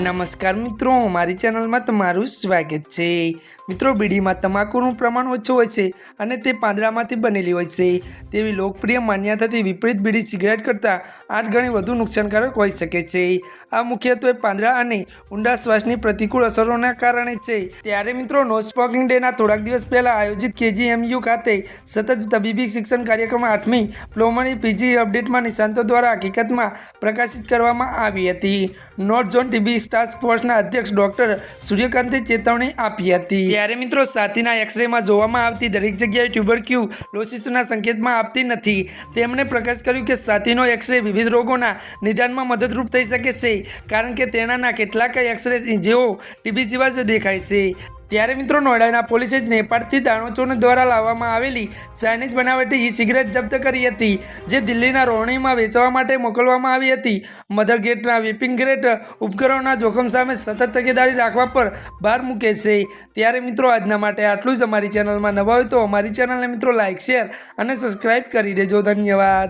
નમસ્કાર મિત્રો, મારી ચેનલમાં તમારું સ્વાગત છે. મિત્રો, બીડીમાં તમાકુનું પ્રમાણ ઓછું હોય છે અને તે પાંદડામાંથી બનેલી હોય છે. તેવી લોકપ્રિય માન્યતાથી વિપરીત બીડી સિગરેટ કરતાં આઠ ગણી વધુ નુકસાનકારક હોઈ શકે છે. આ મુખ્યત્વે પાંદડા અને ઊંડા શ્વાસની પ્રતિકૂળ અસરોના કારણે છે. ત્યારે મિત્રો, નો સ્મોકિંગ ડેના થોડાક દિવસ પહેલાં આયોજિત કેજીએમયુ ખાતે સતત તબીબી શિક્ષણ કાર્યક્રમ આઠમી પ્લોમણી પીજી અપડેટમાં નિષ્ણાંતો દ્વારા હકીકતમાં પ્રકાશિત કરવામાં આવી હતી. નોર્થ ઝોન ટીબી ટાસ્ક ફોર્સના અધ્યક્ષ ડોક્ટર સૂર્યકાંતે ચેતવણી આપી હતી. ત્યારે મિત્રો સાતીના એક્સરેમાં જોવામાં આવતી દરેક જગ્યાએ ટ્યુબરક્યુ લોસિસના સંકેતમાં આપતી નથી. તેમણે પ્રકાશ કર્યું કે સાતીનો એક્સરે વિવિધ રોગોના નિદાનમાં મદદરૂપ થઈ શકે છે, કારણ કે તેનાના કેટલાક એક્સરે જેઓ ટીબી જેવા દેખાય છે. ત્યારે મિત્રો નોઈડાના પોલીસે નેપાળથી દાણોચોર દ્વારા લાવવામાં આવેલી ચાઇનીઝ બનાવટી ઈ સિગરેટ જપ્ત કરી હતી, જે દિલ્હીના રોહણીમાં વેચવા માટે મોકલવામાં આવી હતી. મધર ગેટના વિપિંગ ગ્રેટ ઉપકરણોના જોખમ સામે સતત તકેદારી રાખવા પર ભાર મૂકે છે. ત્યારે મિત્રો આજના માટે આટલું જ. અમારી ચેનલમાં નવા હોય તો અમારી ચેનલને મિત્રો લાઇક શેર અને સબસ્ક્રાઈબ કરી દેજો. ધન્યવાદ.